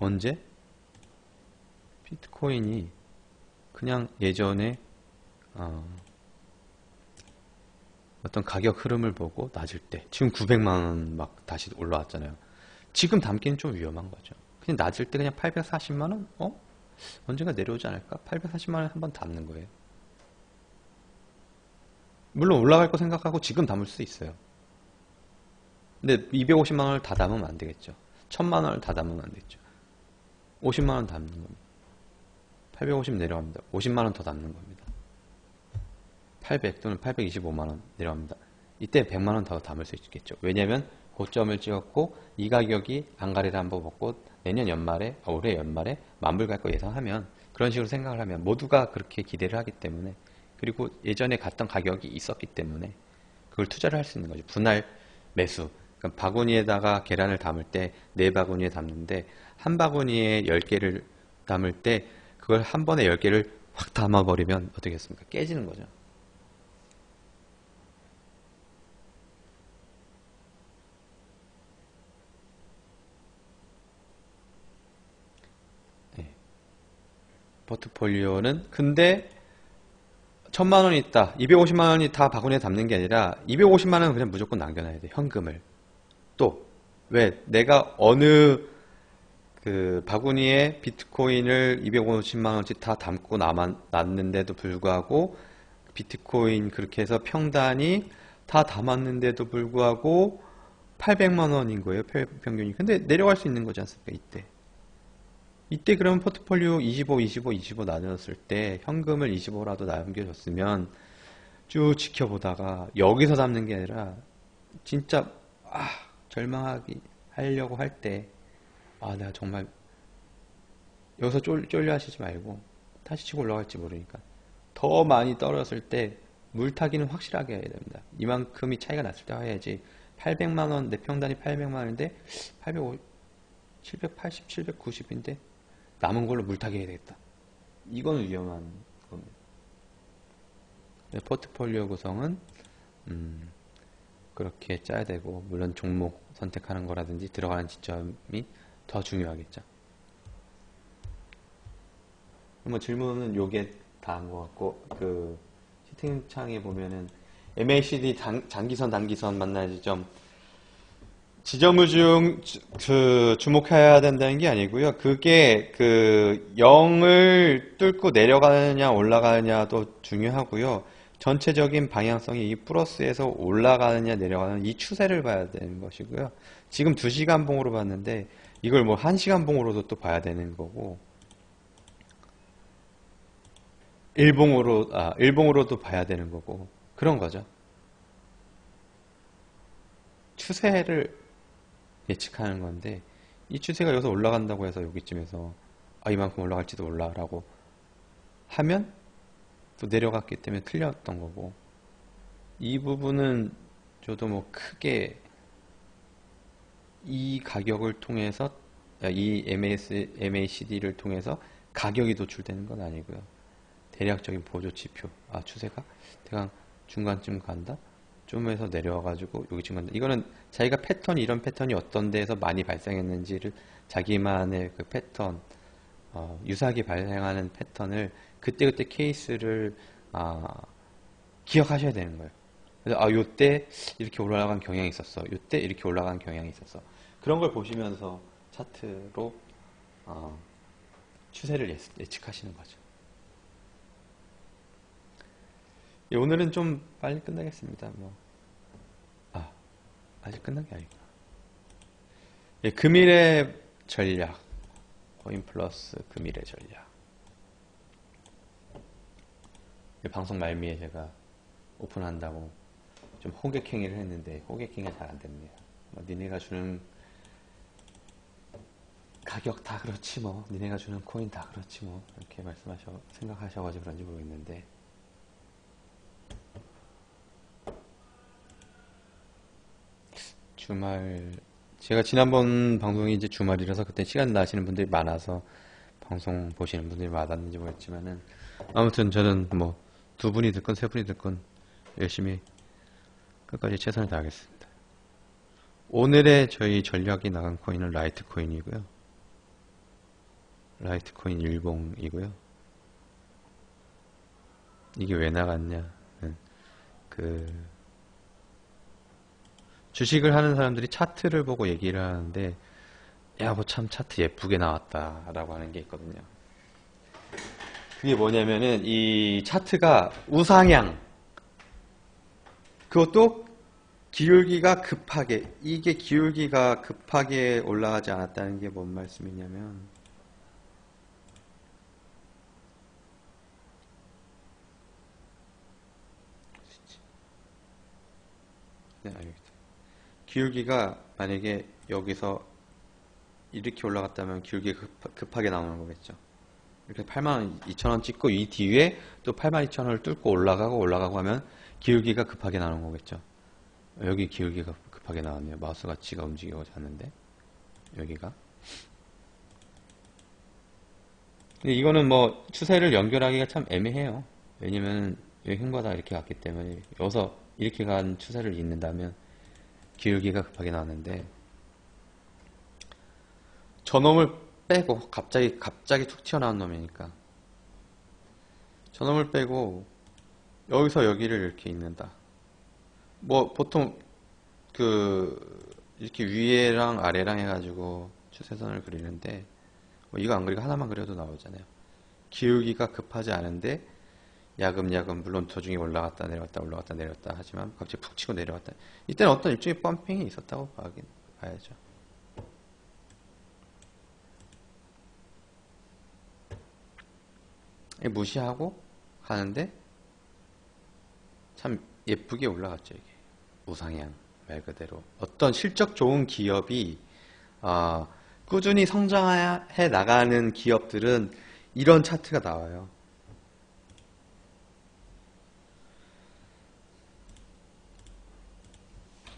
언제? 비트코인이 그냥 예전에 어, 어떤 가격 흐름을 보고 낮을 때 지금 900만원 막 다시 올라왔잖아요. 지금 담기는 좀 위험한 거죠. 그냥 낮을 때 그냥 840만원? 어? 언젠가 내려오지 않을까? 840만원 한번 담는 거예요. 물론 올라갈 거 생각하고 지금 담을 수 있어요. 근데 250만원을 다 담으면 안 되겠죠. 1000만원을 다 담으면 안 되겠죠. 50만원 담는 겁니다. 850 내려갑니다. 50만원 더 담는 겁니다. 800 또는 825만원 내려갑니다. 이때 100만원 더 담을 수 있겠죠. 왜냐면 고점을 찍었고 이 가격이 안가리를 한번 먹고 내년 연말에 아, 올해 연말에 만불 갈 거 예상하면 그런 식으로 생각을 하면 모두가 그렇게 기대를 하기 때문에 그리고 예전에 갔던 가격이 있었기 때문에 그걸 투자를 할 수 있는 거죠. 분할 매수. 그러니까 바구니에다가 계란을 담을 때 네 바구니에 담는데 한 바구니에 10개를 담을 때 그걸 한 번에 10개를 확 담아버리면 어떻게 했습니까? 깨지는 거죠. 네. 포트폴리오는 근데 천만 원이 있다. 250만 원이 다 바구니에 담는 게 아니라 250만 원은 그냥 무조건 남겨놔야 돼. 현금을. 또 왜 내가 어느 그 바구니에 비트코인을 250만 원씩 다 담고 남았, 놨는데도 불구하고 비트코인 그렇게 해서 평단이 다 담았는데도 불구하고 800만 원인 거예요. 평균이. 근데 내려갈 수 있는 거지 않습니까? 이때. 이때 그러면 포트폴리오 25, 25, 25 나눴을 때 현금을 25라도 남겨줬으면 쭉 지켜보다가 여기서 담는 게 아니라 진짜 아 절망하기 하려고 할 때 아 내가 정말 여기서 쫄, 쫄려 하시지 말고 다시 치고 올라갈지 모르니까 더 많이 떨어졌을 때 물타기는 확실하게 해야 됩니다. 이만큼이 차이가 났을 때 해야지 800만원 내 평단이 800만원인데 850 780, 790인데 남은 걸로 물타기 해야 되겠다. 이거는 위험한 겁니다. 포트폴리오 구성은 음, 그렇게 짜야 되고 물론 종목 선택하는 거라든지 들어가는 지점이 더 중요하겠죠. 뭐 질문은 요게 다한것 같고 그 채팅창에 보면은 MACD 단, 장기선 단기선 만나는 지점 지점을 중, 그, 주목해야 된다는 게 아니고요. 그게 그 0을 뚫고 내려가느냐 올라가느냐도 중요하고요. 전체적인 방향성이 이 플러스에서 올라가느냐 내려가느냐 이 추세를 봐야 되는 것이고요. 지금 2시간 봉으로 봤는데 이걸 뭐 1시간 봉으로도 또 봐야 되는 거고. 일봉으로 아 일봉으로도 봐야 되는 거고. 그런 거죠. 추세를 예측하는 건데 이 추세가 여기서 올라간다고 해서 여기쯤에서 아 이만큼 올라갈지도 몰라라고 하면 또 내려갔기 때문에 틀렸던 거고. 이 부분은 저도 뭐 크게 이 가격을 통해서 이 MS, MACD를 통해서 가격이 도출되는 건 아니고요. 대략적인 보조 지표. 아 추세가 대강 중간쯤 간다. 좀 해서 내려와가지고 여기쯤 간다. 이거는 자기가 패턴이 이런 패턴이 어떤 데에서 많이 발생했는지를 자기만의 그 패턴 어, 유사하게 발생하는 패턴을 그때그때 케이스를 아, 기억하셔야 되는 거예요. 그래서 아, 요때 이렇게 올라간 경향이 있었어. 요때 이렇게 올라간 경향이 있었어. 그런 걸 보시면서 차트로 어, 추세를 예측하시는 거죠. 예, 오늘은 좀 빨리 끝나겠습니다. 뭐. 아, 아직 끝난 게 아니구나. 예, 금일의 전략. 코인 플러스 금일의 전략. 예, 방송 말미에 제가 오픈한다고 좀 호객행위를 했는데 호객행위가 잘안 됐네요. 뭐, 니네가 주는 가격 다 그렇지 뭐. 니네가 주는 코인 다 그렇지 뭐. 이렇게 말씀하셔 생각하셔가지고 그런지 모르겠는데. 주말 제가 지난번 방송이 이제 주말이라서 그때 시간 나시는 분들이 많아서 방송 보시는 분들이 많았는지 모르겠지만은 아무튼 저는 뭐 두 분이 듣건 세 분이 듣건 열심히 끝까지 최선을 다하겠습니다. 오늘의 저희 전략이 나간 코인은 라이트 코인이고요. 라이트코인 일봉이고요. 이게 왜 나갔냐? 그 주식을 하는 사람들이 차트를 보고 얘기를 하는데 야, 뭐 참 차트 예쁘게 나왔다라고 하는 게 있거든요. 그게 뭐냐면은 이 차트가 우상향 그것도 기울기가 급하게 이게 기울기가 급하게 올라가지 않았다는 게 뭔 말씀이냐면 네, 알겠습니다. 기울기가 만약에 여기서 이렇게 올라갔다면 기울기가 급, 하 게 나오는 거겠죠. 이렇게 8만 2천 원 찍고 이 뒤에 또 8만 2천 원을 뚫고 올라가고 올라가고 하면 기울기가 급하게 나오는 거겠죠. 여기 기울기가 급하게 나왔네요. 마우스 가치가 움직이지 않는데 여기가. 이거는 뭐 추세를 연결하기가 참 애매해요. 왜냐면 여기 횡보다 이렇게 갔기 때문에 여기서 이렇게 간 추세를 잇는다면 기울기가 급하게 나왔는데 저놈을 빼고 갑자기 갑자기 툭 튀어나온 놈이니까 저놈을 빼고 여기서 여기를 이렇게 있는다. 뭐 보통 그 이렇게 위에랑 아래랑 해가지고 추세선을 그리는데 뭐 이거 안 그리고 하나만 그려도 나오잖아요. 기울기가 급하지 않은데 야금야금 물론 도중에 올라갔다 내려갔다 올라갔다 내려갔다 하지만 갑자기 푹 치고 내려갔다 이때는 어떤 일종의 펌핑이 있었다고 봐긴, 봐야죠 무시하고 가는데 참 예쁘게 올라갔죠 이게 우상향 말 그대로 어떤 실적 좋은 기업이 어, 꾸준히 성장해 나가는 기업들은 이런 차트가 나와요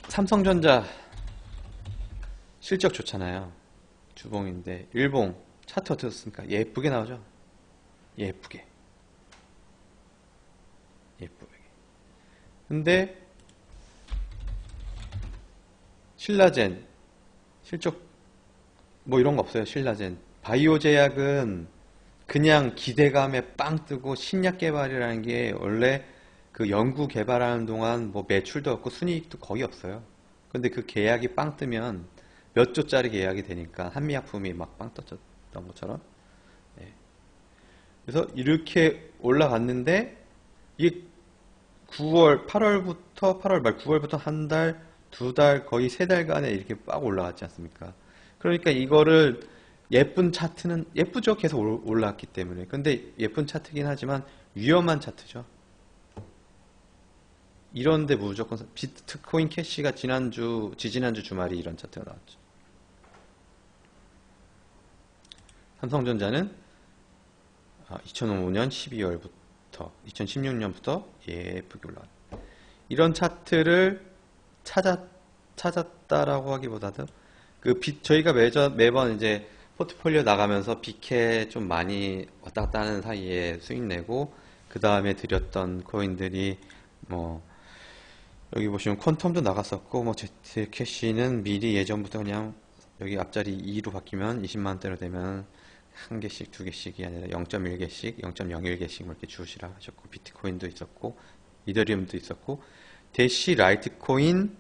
삼성전자 실적 좋잖아요. 주봉인데 일봉 차트 어떻습니까? 예쁘게 나오죠? 예쁘게. 예쁘게. 근데 신라젠 실적 뭐 이런 거 없어요. 신라젠. 바이오 제약은 그냥 기대감에 빵 뜨고 신약 개발이라는 게 원래 그 연구 개발하는 동안 뭐 매출도 없고 순이익도 거의 없어요. 근데 그 계약이 빵 뜨면 몇 조짜리 계약이 되니까 한미약품이 막 빵 떴던 것처럼. 네. 그래서 이렇게 올라갔는데 이게 9월, 8월부터 8월 말 9월부터 한 달, 두 달, 거의 세 달간에 이렇게 빡 올라갔지 않습니까? 그러니까 이거를 예쁜 차트는 예쁘죠. 계속 올라왔기 때문에. 근데 예쁜 차트긴 하지만 위험한 차트죠. 이런데 무조건 비트코인 캐시가 지난주 지지난주 주말이 이런 차트가 나왔죠. 삼성전자는 2005년 12월부터 2016년부터 예쁘게 올라왔 이런 차트를 찾았 찾았다라고 하기보다도 그 비, 저희가 매전 매번 이제 포트폴리오 나가면서 비캐 좀 많이 왔다 갔다 하는 사이에 수익 내고 그 다음에 들였던 코인들이 뭐 여기 보시면 퀀텀도 나갔었고 뭐 제트 캐시는 미리 예전부터 그냥 여기 앞자리 2로 바뀌면 20만원대로 되면 한 개씩 두 개씩이 아니라 0.1개씩 0.01개씩 뭐 이렇게 주시라 하셨고 비트코인도 있었고 이더리움도 있었고 대시 라이트코인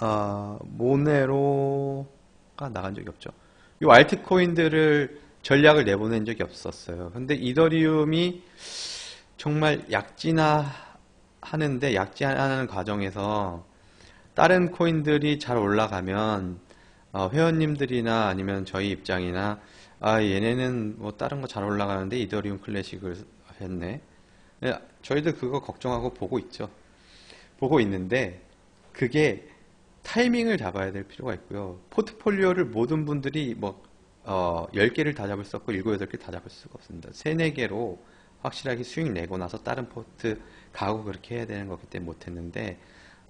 어, 모네로가 나간 적이 없죠. 이 알트코인들을 전략을 내보낸 적이 없었어요. 근데 이더리움이 정말 약진화 하는데 약지하는 과정에서 다른 코인들이 잘 올라가면 어, 회원님들이나 아니면 저희 입장이나 아 얘네는 뭐 다른 거 잘 올라가는데 이더리움 클래식을 했네. 네, 저희도 그거 걱정하고 보고 있죠. 보고 있는데 그게 타이밍을 잡아야 될 필요가 있고요. 포트폴리오를 모든 분들이 뭐 어, 10개를 다 잡을 수 없고 7, 8개 다 잡을 수가 없습니다. 3, 4개로 확실하게 수익 내고 나서 다른 포트 가고 그렇게 해야 되는 거기 때문에 못했는데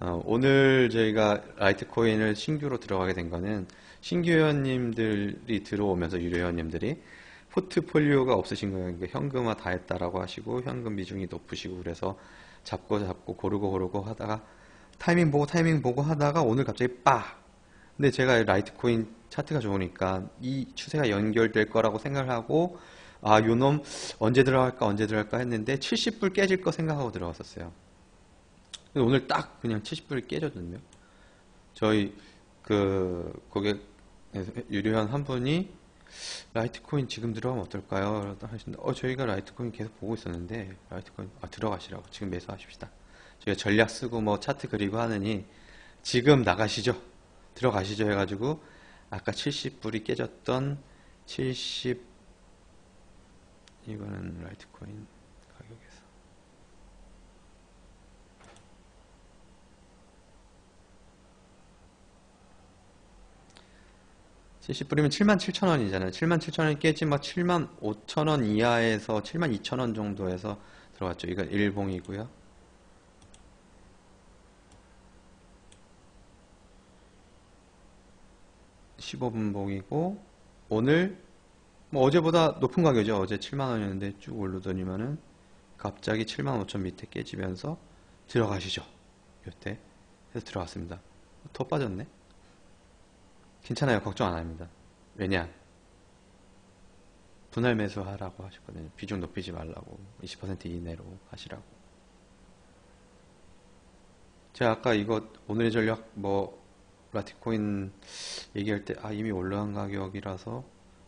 어, 오늘 저희가 라이트코인을 신규로 들어가게 된 거는 신규 회원님들이 들어오면서 유료 회원님들이 포트폴리오가 없으신 거예요. 그러니까 현금화 다 했다라고 하시고 현금 비중이 높으시고 그래서 잡고 잡고 고르고 고르고 하다가 타이밍 보고 타이밍 보고 하다가 오늘 갑자기 빡 근데 제가 라이트코인 차트가 좋으니까 이 추세가 연결될 거라고 생각을 하고 아, 요놈 언제 들어갈까 언제 들어갈까 했는데 70불 깨질 거 생각하고 들어갔었어요. 오늘 딱 그냥 70불이 깨졌거든요. 저희 그 고객 유료한 한 분이 라이트코인 지금 들어가면 어떨까요? 하시는데 어 저희가 라이트코인 계속 보고 있었는데 라이트코인 아 들어가시라고 지금 매수하십시다. 저희가 전략 쓰고 뭐 차트 그리고 하느니 지금 나가시죠. 들어가시죠 해가지고 아까 70불이 깨졌던 70 이거는 라이트코인 가격에서 70불이면 77,000원이잖아요. 77,000원이 깨지 뭐 75,000원 이하에서 72,000원 정도에서 들어갔죠. 이건 일봉이고요. 15분봉이고 오늘 뭐 어제보다 높은 가격이죠. 어제 7만원이었는데 쭉 오르더니만은 갑자기 7만 5천 밑에 깨지면서 들어가시죠. 요때 해서 들어갔습니다. 더 빠졌네. 괜찮아요. 걱정 안 합니다. 왜냐? 분할 매수하라고 하셨거든요. 비중 높이지 말라고. 20% 이내로 하시라고. 제가 아까 이거 오늘의 전략 뭐 라티코인 얘기할 때 아 이미 올라간 가격이라서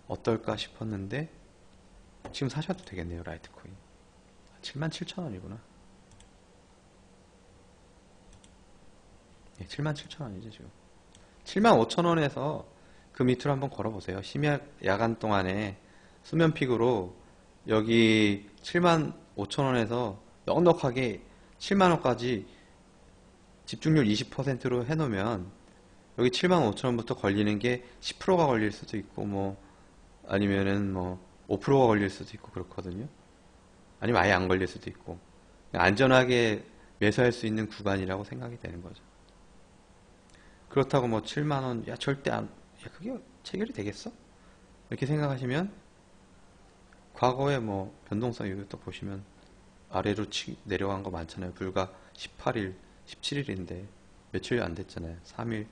어떨까 싶었는데 지금 사셔도 되겠네요 라이트코인 77,000원이구나 예, 77,000원이죠 지금 75,000원에서 그 밑으로 한번 걸어보세요 심야 야간 동안에 수면픽으로 여기 75,000원에서 넉넉하게 7만 원까지 집중률 20%로 해놓으면 여기 75,000원부터 걸리는 게 10%가 걸릴 수도 있고 뭐 아니면은 뭐 5%가 걸릴 수도 있고 그렇거든요. 아니면 아예 안 걸릴 수도 있고 안전하게 매수할 수 있는 구간이라고 생각이 되는 거죠. 그렇다고 뭐 7만 원, 야 절대 안, 야 그게 체결이 되겠어? 이렇게 생각하시면 과거에 뭐 변동성 이것도 보시면 아래로 치, 내려간 거 많잖아요. 불과 18일, 17일인데 며칠 안 됐잖아요. 3일,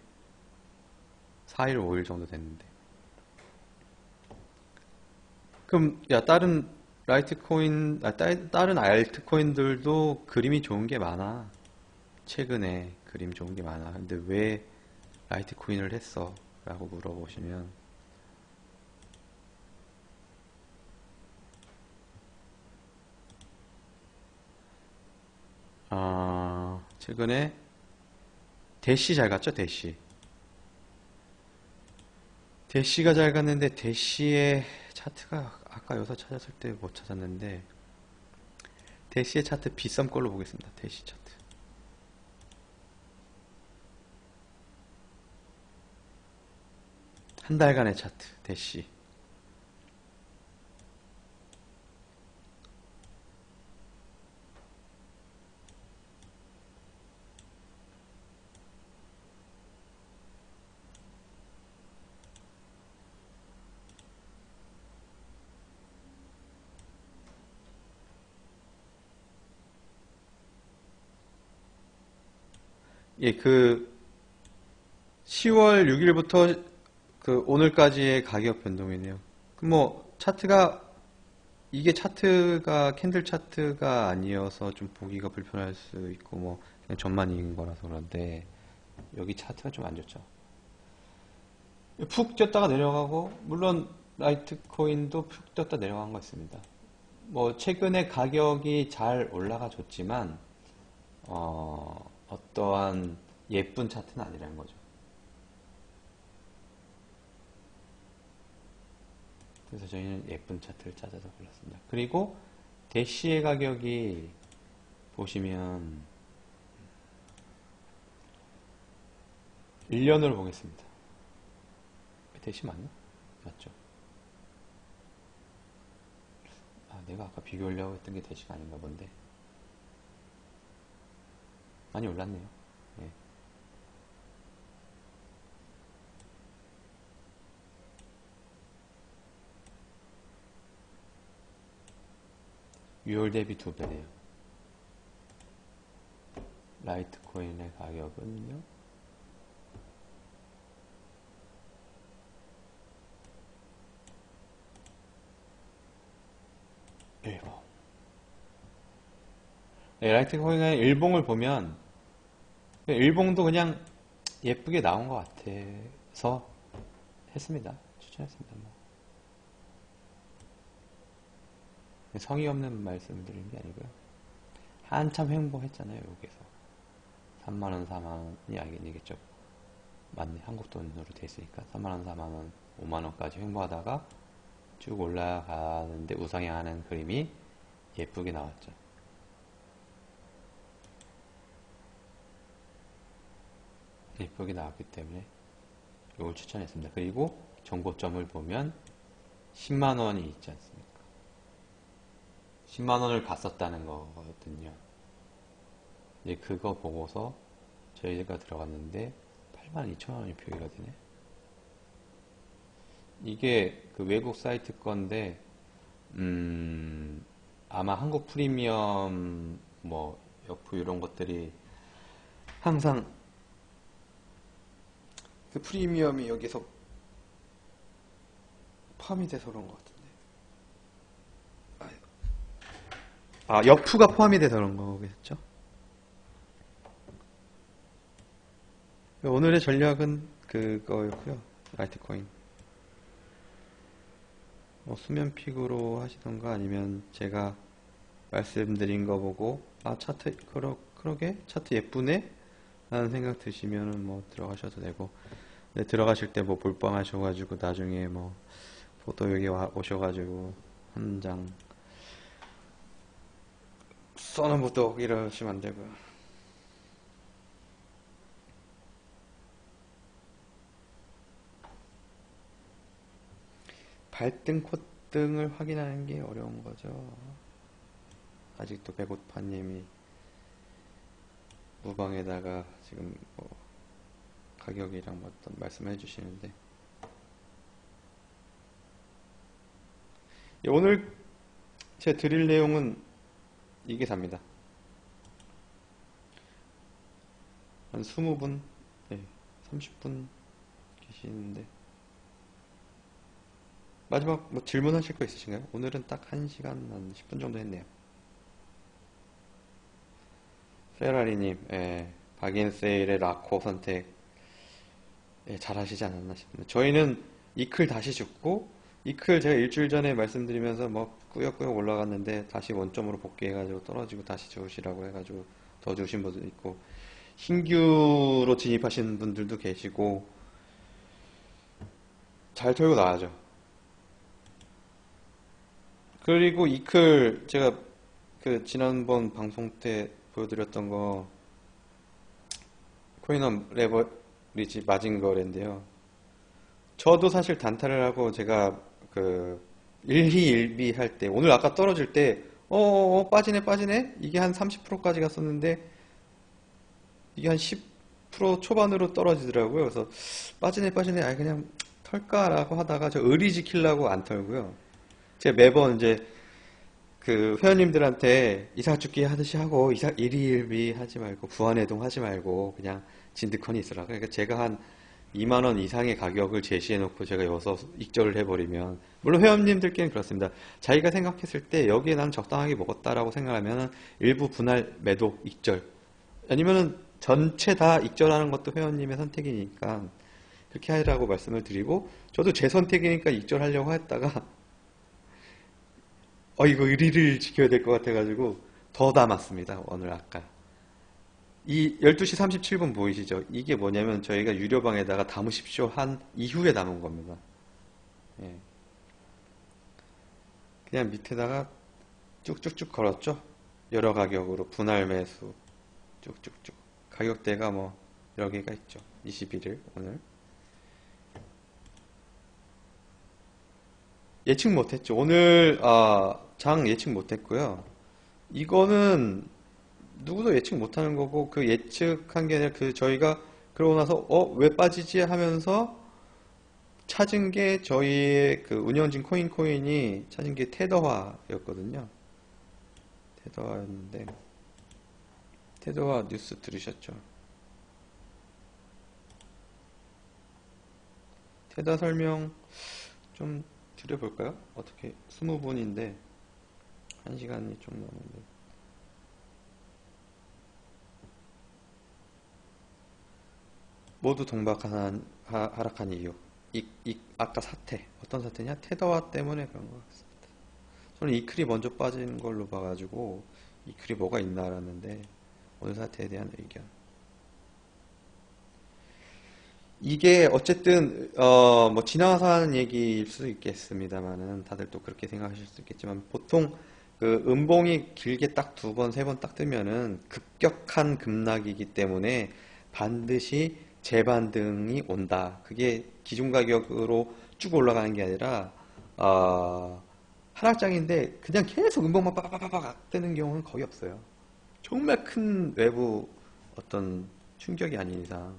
4일, 5일 정도 됐는데. 그럼 야 다른 라이트코인, 아, 다른 알트코인들도 그림이 좋은 게 많아. 최근에 그림 좋은 게 많아. 근데 왜 라이트코인을 했어? 라고 물어보시면 아, 최근에 대시 잘 갔죠? 대시. 대시가 잘 갔는데 대시의 차트가 아까 여기서 찾았을 때 못 찾았는데 대시의 차트 비썸 걸로 보겠습니다. 대시 차트. 한 달간의 차트 대시. 예, 그 10월 6일부터 그 오늘까지의 가격 변동이네요. 뭐 차트가 이게 차트가 캔들 차트가 아니어서 좀 보기가 불편할 수 있고 뭐 그냥 전만인 거라서 그런데 여기 차트가 좀 안 좋죠. 푹 뛰었다가 내려가고 물론 라이트코인도 푹 뛰었다 내려간 거 있습니다. 뭐 최근에 가격이 잘 올라가 줬지만 어, 어떠한 예쁜 차트는 아니라는 거죠. 그래서 저희는 예쁜 차트를 찾아서 골랐습니다. 그리고 대시의 가격이 보시면 1년으로 보겠습니다. 대시 맞나? 맞죠? 아, 내가 아까 비교하려고 했던 게 대시가 아닌가 본데. 많이 올랐네요. 네. 6월 대비 두 배네요. 라이트코인의 가격은요? 일봉. 네, 라이트코인의 일봉을 보면 일봉도 그냥 예쁘게 나온 것 같아서 했습니다. 추천했습니다. 뭐. 성의 없는 말씀 드리는 게 아니고요. 한참 횡보했잖아요, 여기서. 3만원, 4만원이 아니겠죠. 맞네. 한국 돈으로 돼 있으니까. 3만원, 4만원, 5만원까지 횡보하다가 쭉 올라가는데 우상향하는 그림이 예쁘게 나왔죠. 예쁘게 나왔기 때문에 이걸 추천했습니다. 그리고 정보점을 보면 10만원이 있지 않습니까? 10만원을 갔었다는 거거든요. 이제 그거 보고서 저희가 들어갔는데 8만 2천원이 표기가 되네. 이게 그 외국 사이트 건데, 음, 아마 한국 프리미엄, 뭐, 여프 이런 것들이 항상 그 프리미엄이 여기서 포함이 돼서 그런 것 같은데. 아, 여프가 포함이 돼서 그런 거겠죠? 오늘의 전략은 그거였고요. 라이트코인. 뭐 수면 픽으로 하시던가 아니면 제가 말씀드린 거 보고 아 차트 그러, 그러게 차트 예쁘네 라는 생각 드시면은 뭐 들어가셔도 되고 네, 들어가실 때 뭐 볼빵 하셔가지고 나중에 뭐 포토 여기 와, 오셔가지고 한 장 써놓부터 이러시면 안 되고요. 발등, 콧등을 확인하는 게 어려운 거죠. 아직도 배고파님이 무방에다가 지금 뭐 가격이랑 뭐 어떤 말씀해 주시는데 예, 오늘 제가 드릴 내용은 이게 답니다. 한 20분, 네, 30분 계시는데 마지막 뭐 질문하실 거 있으신가요? 오늘은 딱 1시간 한 10분 정도 했네요. 페라리님, 예, 박인세일의 라코 선택 예, 잘 하시지 않았나 싶습니다. 저희는 이클 다시 죽고 이클 제가 일주일 전에 말씀드리면서 뭐 꾸역꾸역 올라갔는데 다시 원점으로 복귀해가지고 떨어지고 다시 좋으시라고 해가지고 더 주신 분도 있고 신규로 진입하시는 분들도 계시고 잘 털고 나가죠. 그리고 이클 제가 그 지난번 방송 때 보여드렸던 거 코인원 레버리지 마진 거랜데요. 저도 사실 단타를 하고 제가 그 일희일비 할 때 오늘 아까 떨어질 때 어, 어, 어 빠지네 빠지네 이게 한 30%까지 갔었는데 이게 한 10% 초반으로 떨어지더라고요. 그래서 빠지네 빠지네 아 그냥 털까라고 하다가 저 의리 지키려고 안 털고요. 제가 매번 이제 그 회원님들한테 이사 죽기 하듯이 하고 이사 일일비 하지 말고 부안해동 하지 말고 그냥 진득헌이 있으라. 그러니까 제가 한 2만 원 이상의 가격을 제시해 놓고 제가 여기서 익절을 해버리면 물론 회원님들께는 그렇습니다. 자기가 생각했을 때 여기에 난 적당하게 먹었다라고 생각하면 일부 분할 매도 익절 아니면은 전체 다 익절하는 것도 회원님의 선택이니까 그렇게 하라고 말씀을 드리고 저도 제 선택이니까 익절하려고 했다가 어 이거 의리를 지켜야 될 것 같아가지고 더 담았습니다. 오늘 아까 이 12시 37분 보이시죠? 이게 뭐냐면 저희가 유료방에다가 담으십시오 한 이후에 담은 겁니다. 예. 그냥 밑에다가 쭉쭉쭉 걸었죠? 여러 가격으로 분할 매수 쭉쭉쭉 가격대가 뭐 여러 개가 있죠. 21일 오늘 예측 못했죠. 오늘 아, 장 예측 못했고요. 이거는 누구도 예측 못하는 거고 그 예측한 게 아니라 그 저희가 그러고 나서 어 왜 빠지지 하면서 찾은 게 저희의 그 운영진 코인 코인이 찾은 게 테더화였거든요. 테더화였는데 테더화 뉴스 들으셨죠? 테더 설명 좀 드려볼까요? 어떻게 20분인데 1시간이 좀 넘는데 모두 동박한 하, 하락한 이유. 이, 이 아까 사태 어떤 사태냐? 테더와 때문에 그런 것 같습니다. 저는 이 클이 먼저 빠진 걸로 봐가지고 이 클이 뭐가 있나 알았는데 오늘 사태에 대한 의견. 이게 어쨌든 어 뭐 지나가서 하는 얘기일 수도 있겠습니다만은 다들 또 그렇게 생각하실 수 있겠지만 보통 그 음봉이 길게 딱 두 번, 세 번 딱 뜨면은 급격한 급락이기 때문에 반드시 재반등이 온다. 그게 기준 가격으로 쭉 올라가는 게 아니라 어, 하락장인데 그냥 계속 음봉만 빠바바바박 뜨는 경우는 거의 없어요. 정말 큰 외부 어떤 충격이 아닌 이상.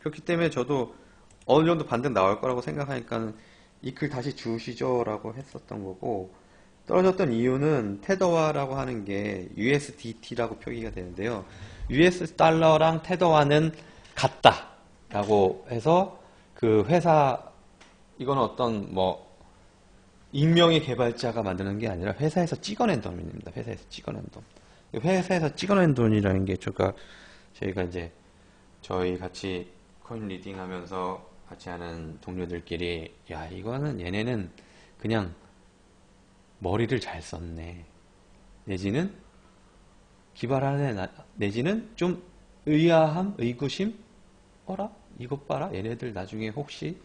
그렇기 때문에 저도 어느 정도 반등 나올 거라고 생각하니까는 이글 다시 주시죠 라고 했었던 거고 떨어졌던 이유는 테더화라고 하는 게 USDT라고 표기가 되는데요. US 달러랑 테더화는 같다라고 해서 그 회사 이거는 어떤 뭐 익명의 개발자가 만드는 게 아니라 회사에서 찍어낸 돈입니다. 회사에서 찍어낸 돈. 회사에서 찍어낸 돈이라는 게 제가 저희가 이제 저희 같이 코인 리딩 하면서 같이 하는 동료들끼리 야 이거는 얘네는 그냥 머리를 잘 썼네. 내지는 기발하는 애 내지는 좀 의아함 의구심? 어라? 이것 봐라. 얘네들 나중에 혹시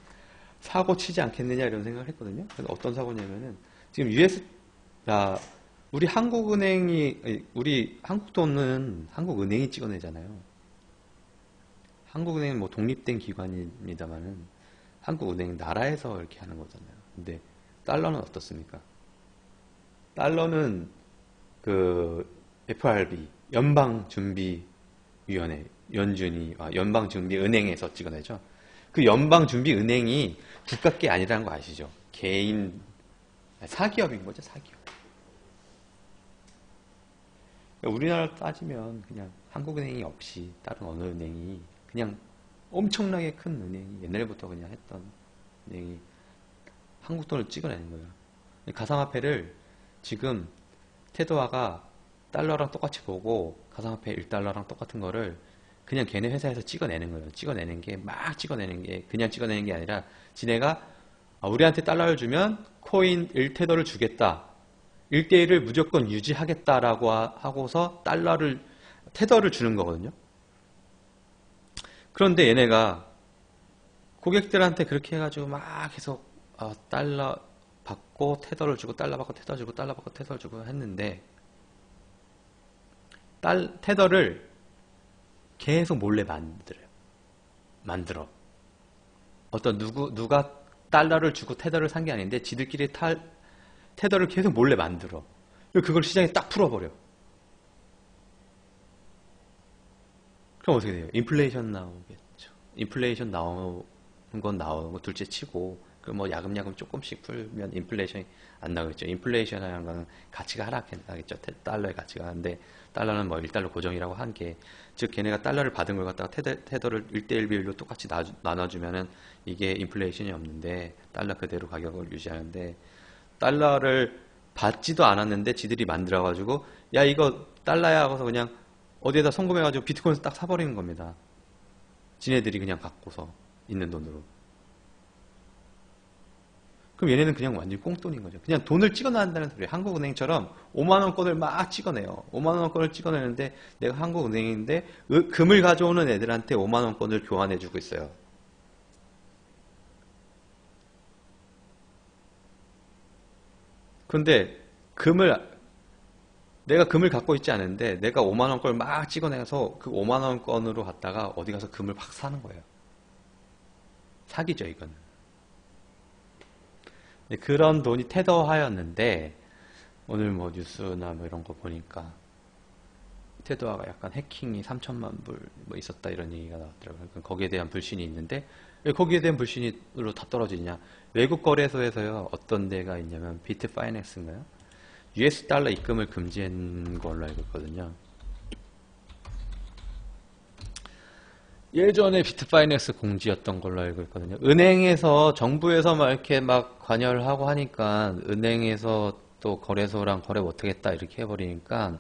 사고 치지 않겠느냐 이런 생각을 했거든요. 그래서 어떤 사고냐면은 지금 US 아 우리 한국은행이 우리 한국 돈은 한국은행이 찍어내잖아요. 한국은행은 뭐 독립된 기관입니다만은 한국은행 나라에서 이렇게 하는 거잖아요. 근데 달러는 어떻습니까? 달러는 그 FRB 연방준비위원회 연준이 아, 연방준비은행에서 찍어내죠. 그 연방준비은행이 국가 게 아니라는 거 아시죠? 개인 사기업인 거죠, 사기업. 우리나라 따지면 그냥 한국은행이 없이 다른 어느 은행이 그냥 엄청나게 큰 은행이 옛날부터 그냥 했던 은행이 한국 돈을 찍어내는 거예요. 가상화폐를 지금 테도화가 달러랑 똑같이 보고 가상화폐 1달러랑 똑같은 거를 그냥 걔네 회사에서 찍어내는 거예요. 찍어내는 게 막 찍어내는 게 그냥 찍어내는 게 아니라 지네가 아, 우리한테 달러를 주면 코인 1테더를 주겠다. 1대1을 무조건 유지하겠다라고 하고서 달러를 테더를 주는 거거든요. 그런데 얘네가 고객들한테 그렇게 해가지고 막 계속 어, 달러 받고 테더를 주고 달러 받고 테더 주고 달러 받고 테더 주고 했는데 딸, 테더를 계속 몰래 만들어요. 만들어. 어떤 누구 누가 달러를 주고 테더를 산 게 아닌데 지들끼리 탈, 테더를 계속 몰래 만들어. 그걸 시장에 딱 풀어버려. 그럼 어떻게 돼요? 인플레이션 나오겠죠. 인플레이션 나오는 건 나오는 거 둘째 치고 그 뭐 야금야금 조금씩 풀면 인플레이션이 안 나오겠죠. 인플레이션이라는 거는 가치가 하락하겠죠. 달러의 가치가. 근데 달러는 뭐 1달러 고정이라고 한 게, 즉 걔네가 달러를 받은 걸 갖다가 테더, 테더를 1대1 비율로 똑같이 나눠주면은 이게 인플레이션이 없는데 달러 그대로 가격을 유지하는데 달러를 받지도 않았는데 지들이 만들어가지고 야 이거 달러야 하고서 그냥 어디에다 송금해가지고 비트코인을 딱 사버리는 겁니다. 지네들이 그냥 갖고서 있는 돈으로. 그럼 얘네는 그냥 완전히 꽁돈인 거죠. 그냥 돈을 찍어낸다는 소리예요. 한국은행처럼 5만원권을 막 찍어내요. 5만원권을 찍어내는데 내가 한국은행인데 금을 가져오는 애들한테 5만원권을 교환해주고 있어요. 근데 금을 내가 금을 갖고 있지 않은데 내가 5만원 걸 막 찍어내서 그 5만원 건으로 갔다가 어디 가서 금을 팍 사는 거예요. 사기죠 이거는. 그런 돈이 테더화였는데 오늘 뭐 뉴스나 뭐 이런 거 보니까 테더화가 약간 해킹이 3천만 불 뭐 있었다 이런 얘기가 나왔더라고요. 거기에 대한 불신이 있는데 왜 거기에 대한 불신으로 다 떨어지냐? 외국 거래소에서요 어떤 데가 있냐면 비트 파이낸스인가요? US 달러 입금을 금지한 걸로 알고 있거든요. 예전에 비트파이낸스 공지였던 걸로 알고 있거든요. 은행에서 정부에서 막 이렇게 막 관여를 하고 하니까 은행에서 또 거래소랑 거래 못하겠다 이렇게 해버리니까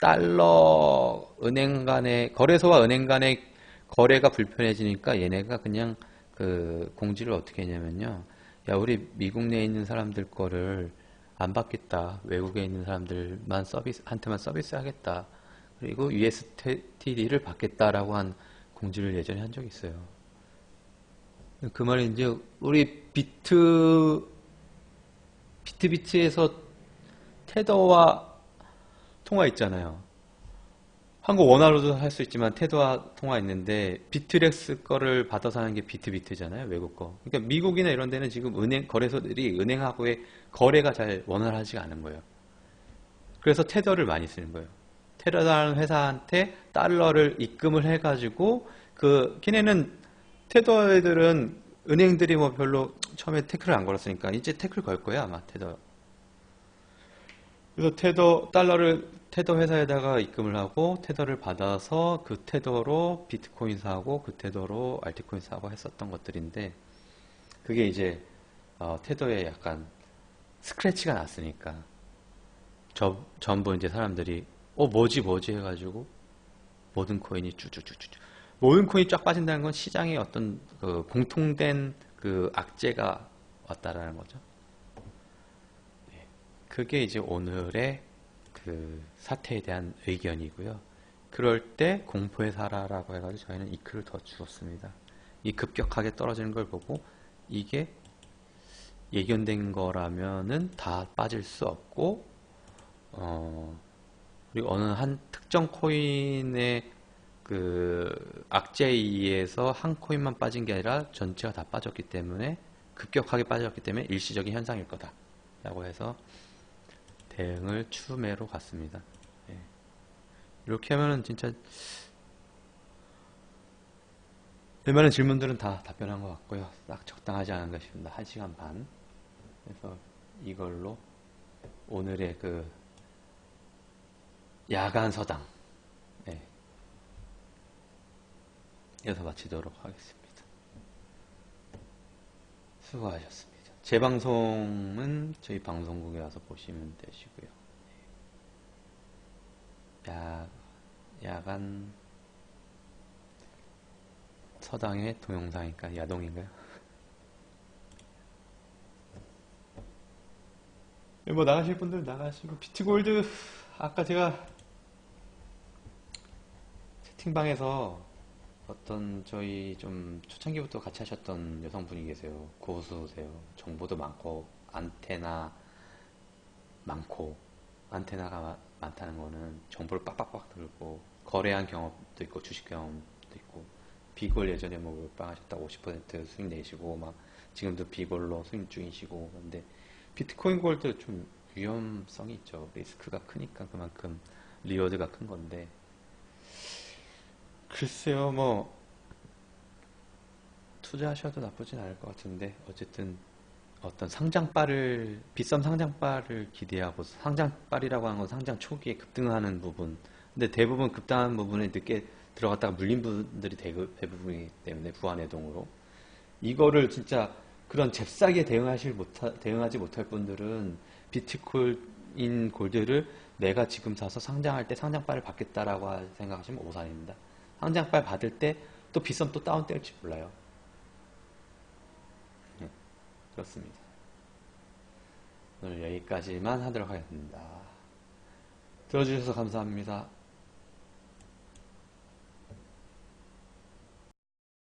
달러 은행 간의 거래소와 은행 간의 거래가 불편해지니까 얘네가 그냥 그 공지를 어떻게 했냐면요. 야 우리 미국 내에 있는 사람들 거를 안 받겠다. 외국에 있는 사람들만 서비스 한테만 서비스 하겠다. 그리고 USTD를 받겠다라고 한 공지를 예전에 한 적이 있어요. 그 말이 이제 우리 비트 비트비트에서 테더와 통화 있잖아요. 한국 원화로도 할 수 있지만 테더와 통화 있는데 비트렉스 거를 받아서 하는 게 비트비트잖아요. 외국 거. 그러니까 미국이나 이런 데는 지금 은행 거래소들이 은행하고의 거래가 잘 원활하지가 않은 거예요. 그래서 테더를 많이 쓰는 거예요. 테더라는 회사한테 달러를 입금을 해가지고 그 걔네는 테더 애들은 은행들이 뭐 별로 처음에 태클을 안 걸었으니까 이제 태클 걸 거야 아마 테더. 그래서 테더 달러를 테더 회사에다가 입금을 하고 테더를 받아서 그 테더로 비트코인 사고 그 테더로 알트코인 사고 했었던 것들인데 그게 이제 어, 테더에 약간 스크래치가 났으니까 저, 전부 이제 사람들이 어 뭐지 뭐지 해가지고 모든 코인이 쭈쭈쭈쭈 모든 코인이 쫙 빠진다는 건 시장에 어떤 그 공통된 그 악재가 왔다라는 거죠. 네. 그게 이제 오늘의 그 사태에 대한 의견이고요. 그럴 때 공포에 살아라고 해가지고 저희는 이 글을 더 주었습니다. 이 급격하게 떨어지는 걸 보고 이게 예견된 거라면은 다 빠질 수 없고 어 그리고 어느 한 특정 코인의 그 악재에 의해서 한 코인만 빠진 게 아니라 전체가 다 빠졌기 때문에 급격하게 빠졌기 때문에 일시적인 현상일 거다 라고 해서 대응을 추매로 갔습니다. 예. 이렇게 하면은 진짜 웬만한 질문들은 다 답변한 것 같고요. 딱 적당하지 않은가 싶습니다. 1시간 반. 그래서 이걸로 오늘의 그 야간 서당 네. 여기서 마치도록 하겠습니다. 수고하셨습니다. 제 방송은 저희 방송국에 와서 보시면 되시고요. 야, 야간 서당의 동영상이니까 야동인가요? 뭐 나가실 분들 나가시고 비트골드 아까 제가 채팅방에서 어떤 저희 좀 초창기부터 같이 하셨던 여성분이 계세요. 고수세요. 정보도 많고 안테나 많고 안테나가 마- 많다는 거는 정보를 빡빡빡 들고 거래한 경험도 있고 주식 경험도 있고 비골 예전에 뭐 몇방 하셨다고 50% 수익 내시고 막 지금도 비골로 수익 중이시고 근데 비트코인 골드 좀 위험성이 있죠. 리스크가 크니까 그만큼 리워드가 큰 건데 글쎄요, 뭐 투자하셔도 나쁘진 않을 것 같은데 어쨌든 어떤 상장바를 비썸 상장바를 기대하고 상장바이라고 하는 건 상장 초기에 급등하는 부분. 근데 대부분 급등하는 부분에 늦게 들어갔다가 물린 분들이 대부- 대부분이기 때문에 부안해동으로 이거를 진짜 그런 잽싸게 대응하실 못하, 대응하지 못할 분들은 비트코인 골드를 내가 지금 사서 상장할 때 상장바를 받겠다라고 생각하시면 오산입니다. 상장발 받을 때 또 비썸 또 다운 뗄지 몰라요. 네, 그렇습니다. 오늘 여기까지만 하도록 하겠습니다. 들어주셔서 감사합니다.